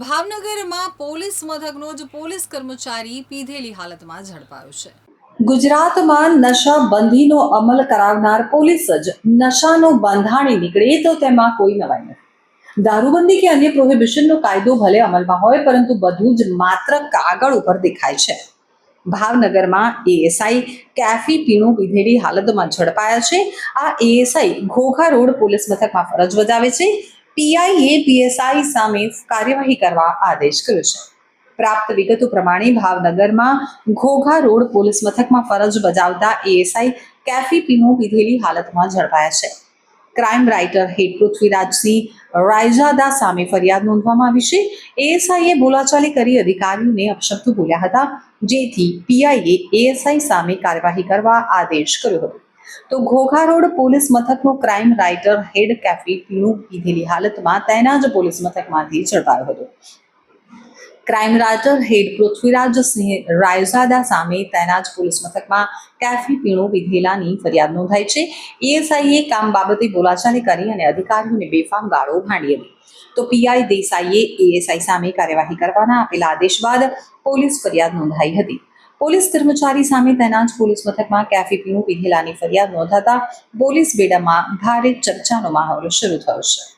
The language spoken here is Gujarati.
ભાવનગરમાં પોલીસ મથકનો જ પોલીસ કર્મચારી પીધેલી હાલતમાં ઝડપાયો છે. ગુજરાતમાં નશા બંધીનો અમલ કરાવનાર પોલીસ જ નશાનો બંધાણી નીકળે તો તેમાં કોઈ નવાઈ નથી. દારૂબંધી કે અન્ય પ્રોહિબિશનનો કાયદો ભલે અમલમાં હોય, પરંતુ બધું જ માત્ર કાગળ ઉપર દેખાય છે. ભાવનગરમાં એએસઆઈ કેફી પીણું પીધેલી હાલતમાં ઝડપાયા છે. આ એએસઆઈ ઘોઘા રોડ પોલીસ મથકમાં ફરજ બજાવે છે. પીઆઈએ પીએસઆઈ સામે કાર્યવાહી કરવા આદેશ કર્યો છે. પ્રાપ્ત વિગતો પ્રમાણે ભાવનગરમાં ઘોઘા રોડ પોલીસ મથકમાં ફરજ બજાવતા એએસઆઈ કેફી પીણું પીધેલી હાલતમાં ઝડપાયા છે. Crime writer head Prithvirajsinh Raijada સામે ફરિયાદ નોંધવામાં આવી છે. એએસઆઈએ બોલાચાલી કરી અધિકારીઓને અપશબ્દો બોલ્યા હતા, જેથી પીઆઈએ એએસઆઈ સામે કાર્યવાહી કરવા આદેશ કર્યો હતો. તો ઘોઘા રોડ પોલીસ મથકનો ક્રાઇમ રાઇટર હેડ કેફી પીણું પીધેલી હાલતમાં તેના જ પોલીસ મથકમાંથી ઝડપાયો હતો. Crime writer head Prithvirajsinh Raizada સામે તેના જ પોલીસ મથકમાં કેફી પીણું પીધેલાની ફરિયાદ નોંધાઈ છે. એએસઆઈએ કામ બાબતે બોલાચાલી કરી અને અધિકારીઓને બેફામ ગાળો ભાંડી હતી. તો પીઆઈ દેસાઈએ એએસઆઈ સામે કાર્યવાહી કરવાના આપેલા આદેશ બાદ પોલીસ ફરિયાદ નોંધાઈ હતી. પોલીસ કર્મચારી સામે તેના જ પોલીસ મથકમાં કેફી પીણું પીધેલાની ફરિયાદ નોંધાતા પોલીસ બેડામાં ભારે ચર્ચાનો માહોલ શરૂ થયો છે.